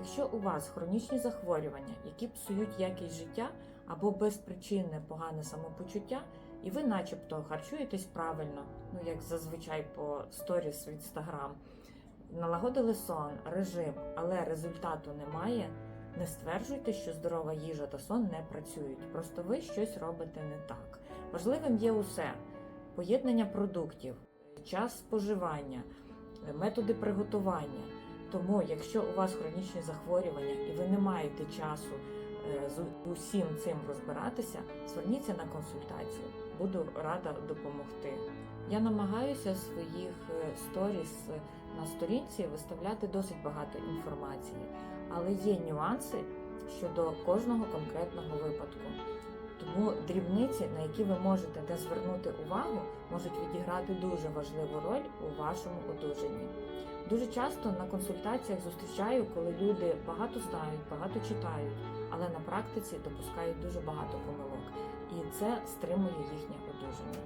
Якщо у вас хронічні захворювання, які псують якість життя або безпричинне погане самопочуття, і ви, начебто, харчуєтесь правильно, ну як зазвичай по сторіс в інстаграм, налагодили сон, режим, але результату немає. Не стверджуйте, що здорова їжа та сон не працюють. Просто ви щось робите не так. Важливим є усе: поєднання продуктів, час споживання, методи приготування. Тому, якщо у вас хронічні захворювання і ви не маєте часу е, з усім цим розбиратися, зверніться на консультацію. Буду рада допомогти. Я намагаюся своїх е, сторіс е, на сторінці виставляти досить багато інформації, але є нюанси щодо кожного конкретного випадку. Тому дрібниці, на які ви можете де звернути увагу, можуть відіграти дуже важливу роль у вашому одужанні. Дуже часто на консультаціях зустрічаю, коли люди багато знають, багато читають, але на практиці допускають дуже багато помилок, і це стримує їхнє одужання.